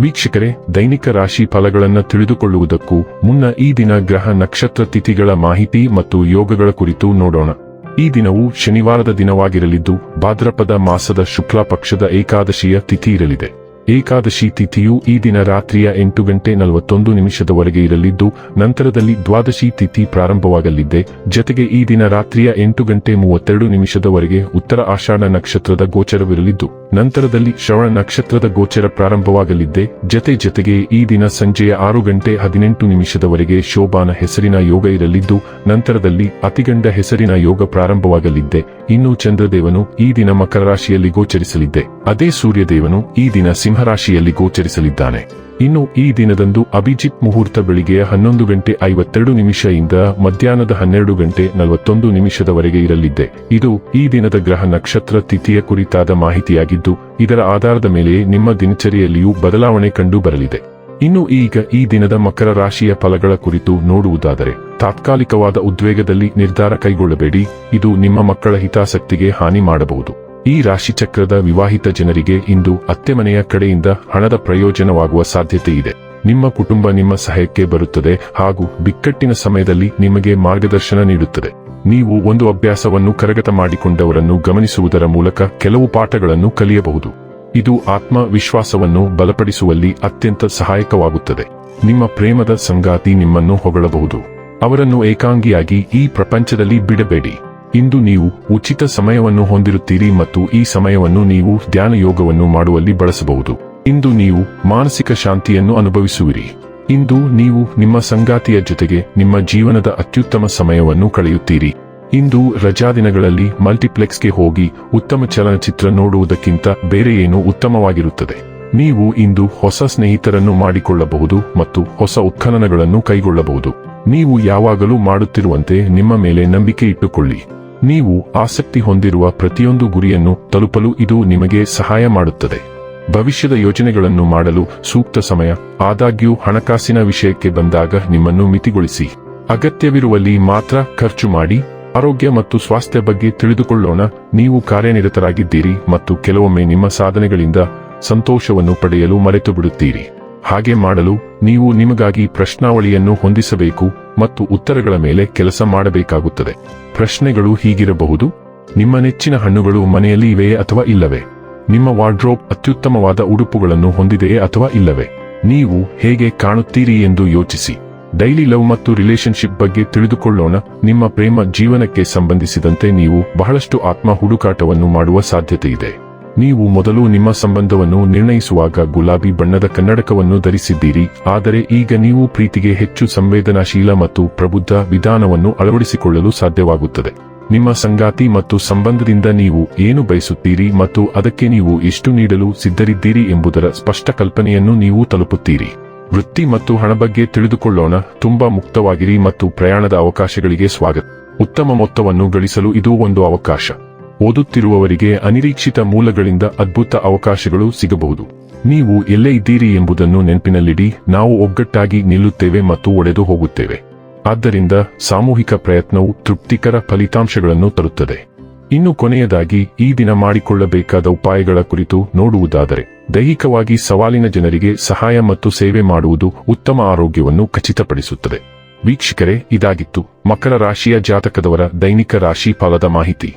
ವೀಕ್ಷಕರೇ, ದೈನಿಕ ರಾಶಿ ಫಲಗಳನ್ನು ತಿಳಿದುಕೊಳ್ಳುವುದಕ್ಕೂ ಮುನ್ನ ಈ ದಿನ ಗ್ರಹ ನಕ್ಷತ್ರ ತಿಥಿಗಳ ಮಾಹಿತಿ ಮತ್ತು ಯೋಗಗಳ ಕುರಿತು ನೋಡೋಣ. ಈ ದಿನವು ಶನಿವಾರದ ದಿನವಾಗಿರಲಿದ್ದು, ಭಾದ್ರಪದ ಮಾಸದ ಶುಕ್ಲ ಪಕ್ಷದ ಏಕಾದಶಿಯ ತಿಥಿ ಇರಲಿದೆ. ಏಕಾದಶಿ ತಿಥಿಯು ಈ ದಿನ ರಾತ್ರಿಯ ಎಂಟು ಗಂಟೆ ನಲವತ್ತೊಂದು ನಿಮಿಷದವರೆಗೆ ಇರಲಿದ್ದು, ನಂತರದಲ್ಲಿ ದ್ವಾದಶಿ ತಿಥಿ ಪ್ರಾರಂಭವಾಗಲಿದೆ. ಜತೆಗೆ ಈ ದಿನ ರಾತ್ರಿಯ ಎಂಟು ಗಂಟೆ ಮೂವತ್ತೆರಡು ನಿಮಿಷದವರೆಗೆ ಉತ್ತರ ಆಷಾಢ ನಕ್ಷತ್ರದ ಗೋಚರವಿರಲಿದ್ದು ನಂತರದಲ್ಲಿ ಶ್ರವಣ ನಕ್ಷತ್ರದ ಗೋಚರ ಪ್ರಾರಂಭವಾಗಲಿದ್ದೆ. ಜತೆ ಜತೆಗೆ ಈ ದಿನ ಸಂಜೆಯ ಆರು ಗಂಟೆ ಹದಿನೆಂಟು ನಿಮಿಷದವರೆಗೆ ಶೋಭಾನ ಹೆಸರಿನ ಯೋಗ ಇರಲಿದ್ದು, ನಂತರದಲ್ಲಿ ಅತಿಗಂಡ ಹೆಸರಿನ ಯೋಗ ಪ್ರಾರಂಭವಾಗಲಿದ್ದೆ. ಇನ್ನು ಚಂದ್ರದೇವನು ಈ ದಿನ ಮಕರ ರಾಶಿಯಲ್ಲಿ ಗೋಚರಿಸಲಿದ್ದೆ. ಅದೇ ಸೂರ್ಯದೇವನು ಈ ದಿನ ಸಿಂಹರಾಶಿಯಲ್ಲಿ ಗೋಚರಿಸಲಿದ್ದಾನೆ. ಇನ್ನು ಈ ದಿನದಂದು ಅಭಿಜಿತ್ ಮುಹೂರ್ತ ಬೆಳಿಗ್ಗೆ ಹನ್ನೊಂದು ಗಂಟೆ ಐವತ್ತೆರಡು ನಿಮಿಷದಿಂದ ಮಧ್ಯಾಹ್ನದ ಹನ್ನೆರಡು ಗಂಟೆ ನಲವತ್ತೊಂದು ನಿಮಿಷದವರೆಗೆ ಇರಲಿದೆ. ಇದು ಈ ದಿನದ ಗ್ರಹ ನಕ್ಷತ್ರ ತಿಥಿಯ ಕುರಿತಾದ ಮಾಹಿತಿಯಾಗಿದ್ದು, ಇದರ ಆಧಾರದ ಮೇಲೆ ನಿಮ್ಮ ದಿನಚರಿಯಲ್ಲಿಯೂ ಬದಲಾವಣೆ ಕಂಡು ಬರಲಿದೆ. ಇನ್ನು ಈಗ ಈ ದಿನದ ಮಕರ ರಾಶಿಯ ಫಲಗಳ ಕುರಿತು ನೋಡುವುದಾದರೆ, ತಾತ್ಕಾಲಿಕವಾದ ಉದ್ವೇಗದಲ್ಲಿ ನಿರ್ಧಾರ ಕೈಗೊಳ್ಳಬೇಡಿ. ಇದು ನಿಮ್ಮ ಮಕ್ಕಳ ಹಿತಾಸಕ್ತಿಗೆ ಹಾನಿ ಮಾಡಬಹುದು. ಈ ರಾಶಿಚಕ್ರದ ವಿವಾಹಿತ ಜನರಿಗೆ ಇಂದು ಅತ್ತೆ ಮನೆಯ ಕಡೆಯಿಂದ ಹಣದ ಪ್ರಯೋಜನವಾಗುವ ಸಾಧ್ಯತೆ ಇದೆ. ನಿಮ್ಮ ಕುಟುಂಬ ನಿಮ್ಮ ಸಹಾಯಕ್ಕೆ ಬರುತ್ತದೆ ಹಾಗೂ ಬಿಕ್ಕಟ್ಟಿನ ಸಮಯದಲ್ಲಿ ನಿಮಗೆ ಮಾರ್ಗದರ್ಶನ ನೀಡುತ್ತದೆ. ನೀವು ಒಂದು ಅಭ್ಯಾಸವನ್ನು ಕರಗತ ಮಾಡಿಕೊಂಡವರನ್ನು ಗಮನಿಸುವುದರ ಮೂಲಕ ಕೆಲವು ಪಾಠಗಳನ್ನು ಕಲಿಯಬಹುದು. ಇದು ಆತ್ಮವಿಶ್ವಾಸವನ್ನು ಬಲಪಡಿಸುವಲ್ಲಿ ಅತ್ಯಂತ ಸಹಾಯಕವಾಗುತ್ತದೆ. ನಿಮ್ಮ ಪ್ರೇಮದ ಸಂಗಾತಿ ನಿಮ್ಮನ್ನು ಹೊಗಳಬಹುದು. ಅವರನ್ನು ಏಕಾಂಗಿಯಾಗಿ ಈ ಪ್ರಪಂಚದಲ್ಲಿ ಬಿಡಬೇಡಿ. ಇಂದು ನೀವು ಉಚಿತ ಸಮಯವನ್ನು ಹೊಂದಿರುತ್ತೀರಿ ಮತ್ತು ಈ ಸಮಯವನ್ನು ನೀವು ಧ್ಯಾನ ಯೋಗವನ್ನು ಮಾಡುವಲ್ಲಿ ಬಳಸಬಹುದು. ಇಂದು ನೀವು ಮಾನಸಿಕ ಶಾಂತಿಯನ್ನು ಅನುಭವಿಸುವಿರಿ. ಇಂದು ನೀವು ನಿಮ್ಮ ಸಂಗಾತಿಯ ಜೊತೆಗೆ ನಿಮ್ಮ ಜೀವನದ ಅತ್ಯುತ್ತಮ ಸಮಯವನ್ನು ಕಳೆಯುತ್ತೀರಿ. ಇಂದು ರಜಾದಿನಗಳಲ್ಲಿ ಮಲ್ಟಿಪ್ಲೆಕ್ಸ್ಗೆ ಹೋಗಿ ಉತ್ತಮ ಚಲನಚಿತ್ರ ನೋಡುವುದಕ್ಕಿಂತ ಬೇರೆ ಏನೂ ಉತ್ತಮವಾಗಿರುತ್ತದೆ. ನೀವು ಇಂದು ಹೊಸ ಸ್ನೇಹಿತರನ್ನು ಮಾಡಿಕೊಳ್ಳಬಹುದು ಮತ್ತು ಹೊಸ ಉತ್ಖನನಗಳನ್ನು ಕೈಗೊಳ್ಳಬಹುದು. ನೀವು ಯಾವಾಗಲೂ ಮಾಡುತ್ತಿರುವಂತೆ ನಿಮ್ಮ ಮೇಲೆ ನಂಬಿಕೆ ಇಟ್ಟುಕೊಳ್ಳಿ. ನೀವು ಆಸಕ್ತಿ ಹೊಂದಿರುವ ಪ್ರತಿಯೊಂದು ಗುರಿಯನ್ನು ತಲುಪಲು ಇದು ನಿಮಗೆ ಸಹಾಯ ಮಾಡುತ್ತದೆ. ಭವಿಷ್ಯದ ಯೋಜನೆಗಳನ್ನು ಮಾಡಲು ಸೂಕ್ತ ಸಮಯ, ಆದಾಗ್ಯೂ ಹಣಕಾಸಿನ ವಿಷಯಕ್ಕೆ ಬಂದಾಗ ನಿಮ್ಮನ್ನು ಮಿತಿಗೊಳಿಸಿ. ಅಗತ್ಯವಿರುವಲ್ಲಿ ಮಾತ್ರ ಖರ್ಚು ಮಾಡಿ, ಆರೋಗ್ಯ ಮತ್ತು ಸ್ವಾಸ್ಥ್ಯ ಬಗ್ಗೆ ತಿಳಿದುಕೊಳ್ಳೋಣ, ನೀವು ಕಾರ್ಯನಿರತರಾಗಿದ್ದೀರಿ ಮತ್ತು ಕೆಲವೊಮ್ಮೆ ನಿಮ್ಮ ಸಾಧನೆಗಳಿಂದ ಸಂತೋಷವನ್ನು ಪಡೆಯಲು ಮರೆತು ಬಿಡುತ್ತೀರಿ ಹಾಗೆ ಮಾಡಲು ನೀವು ನಿಮಗಾಗಿ ಪ್ರಶ್ನಾವಳಿಯನ್ನು ಹೊಂದಿಸಬೇಕು ಮತ್ತು ಉತ್ತರಗಳ ಮೇಲೆ ಕೆಲಸ ಮಾಡಬೇಕಾಗುತ್ತದೆ. ಪ್ರಶ್ನೆಗಳು ಹೀಗಿರಬಹುದು. ನಿಮ್ಮ ನೆಚ್ಚಿನ ಹಣ್ಣುಗಳು ಮನೆಯಲ್ಲಿ ಇವೆಯೇ ಅಥವಾ ಇಲ್ಲವೇ? ನಿಮ್ಮ ವಾರ್ಡ್ರೋಬ್ ಅತ್ಯುತ್ತಮವಾದ ಉಡುಪುಗಳನ್ನು ಹೊಂದಿದೆಯೇ ಅಥವಾ ಇಲ್ಲವೇ? ನೀವು ಹೇಗೆ ಕಾಣುತ್ತೀರಿ ಎಂದು ಯೋಚಿಸಿ. ಡೈಲಿ ಲವ್ ಮತ್ತು ರಿಲೇಶನ್ಶಿಪ್ ಬಗ್ಗೆ ತಿಳಿದುಕೊಳ್ಳೋಣ. ನಿಮ್ಮ ಪ್ರೇಮ ಜೀವನಕ್ಕೆ ಸಂಬಂಧಿಸಿದಂತೆ ನೀವು ಬಹಳಷ್ಟು ಆತ್ಮ ಹುಡುಕಾಟವನ್ನು ಮಾಡುವ ಸಾಧ್ಯತೆ ಇದೆ ನೀವು ಮೊದಲು ನಿಮ್ಮ ಸಂಬಂಧವನ್ನು ನಿರ್ಣಯಿಸುವಾಗ ಗುಲಾಬಿ ಬಣ್ಣದ ಕನ್ನಡಕವನ್ನು ಧರಿಸಿದ್ದೀರಿ, ಆದರೆ ಈಗ ನೀವು ಪ್ರೀತಿಗೆ ಹೆಚ್ಚು ಸಂವೇದನಾಶೀಲ ಮತ್ತು ಪ್ರಬುದ್ಧ ವಿಧಾನವನ್ನು ಅಳವಡಿಸಿಕೊಳ್ಳಲು ಸಾಧ್ಯವಾಗುತ್ತದೆ. ನಿಮ್ಮ ಸಂಗಾತಿ ಮತ್ತು ಸಂಬಂಧದಿಂದ ನೀವು ಏನು ಬಯಸುತ್ತೀರಿ ಮತ್ತು ಅದಕ್ಕೆ ನೀವು ಎಷ್ಟು ನೀಡಲು ಸಿದ್ಧರಿದ್ದೀರಿ ಎಂಬುದರ ಸ್ಪಷ್ಟ ಕಲ್ಪನೆಯನ್ನು ನೀವು ತಲುಪುತ್ತೀರಿ. ವೃತ್ತಿ ಮತ್ತು ಹಣ ಬಗ್ಗೆ ತಿಳಿದುಕೊಳ್ಳೋಣ, ತುಂಬಾ ಮುಕ್ತವಾಗಿರಿ ಮತ್ತು ಪ್ರಯಾಣದ ಅವಕಾಶಗಳಿಗೆ ಸ್ವಾಗತ. ಉತ್ತಮ ಮೊತ್ತವನ್ನು ಗಳಿಸಲು ಇದು ಒಂದು ಅವಕಾಶ. ಓದುತ್ತಿರುವವರಿಗೆ ಅನಿರೀಕ್ಷಿತ ಮೂಲಗಳಿಂದ ಅದ್ಭುತ ಅವಕಾಶಗಳು ಸಿಗಬಹುದು. ನೀವು ಎಲ್ಲೇ ಇದ್ದೀರಿ ಎಂಬುದನ್ನು ನೆನಪಿನಲ್ಲಿಡಿ, ನಾವು ಒಗ್ಗಟ್ಟಾಗಿ ನಿಲ್ಲುತ್ತೇವೆ ಮತ್ತು ಒಡೆದು ಹೋಗುತ್ತೇವೆ. ಆದ್ದರಿಂದ ಸಾಮೂಹಿಕ ಪ್ರಯತ್ನವು ತೃಪ್ತಿಕರ ಫಲಿತಾಂಶಗಳನ್ನು ತರುತ್ತದೆ. ಇನ್ನು ಕೊನೆಯದಾಗಿ, ಈ ದಿನ ಮಾಡಿಕೊಳ್ಳಬೇಕಾದ ಉಪಾಯಗಳ ಕುರಿತು ನೋಡುವುದಾದರೆ, ದೈಹಿಕವಾಗಿ ಸವಾಲಿನ ಜನರಿಗೆ ಸಹಾಯ ಮತ್ತು ಸೇವೆ ಮಾಡುವುದು ಉತ್ತಮ ಆರೋಗ್ಯವನ್ನು ಖಚಿತಪಡಿಸುತ್ತದೆ. ವೀಕ್ಷಕರೇ, ಇದಾಗಿತ್ತು ಮಕರ ರಾಶಿಯ ಜಾತಕದವರ ದೈನಿಕ ರಾಶಿ ಫಲದ ಮಾಹಿತಿ.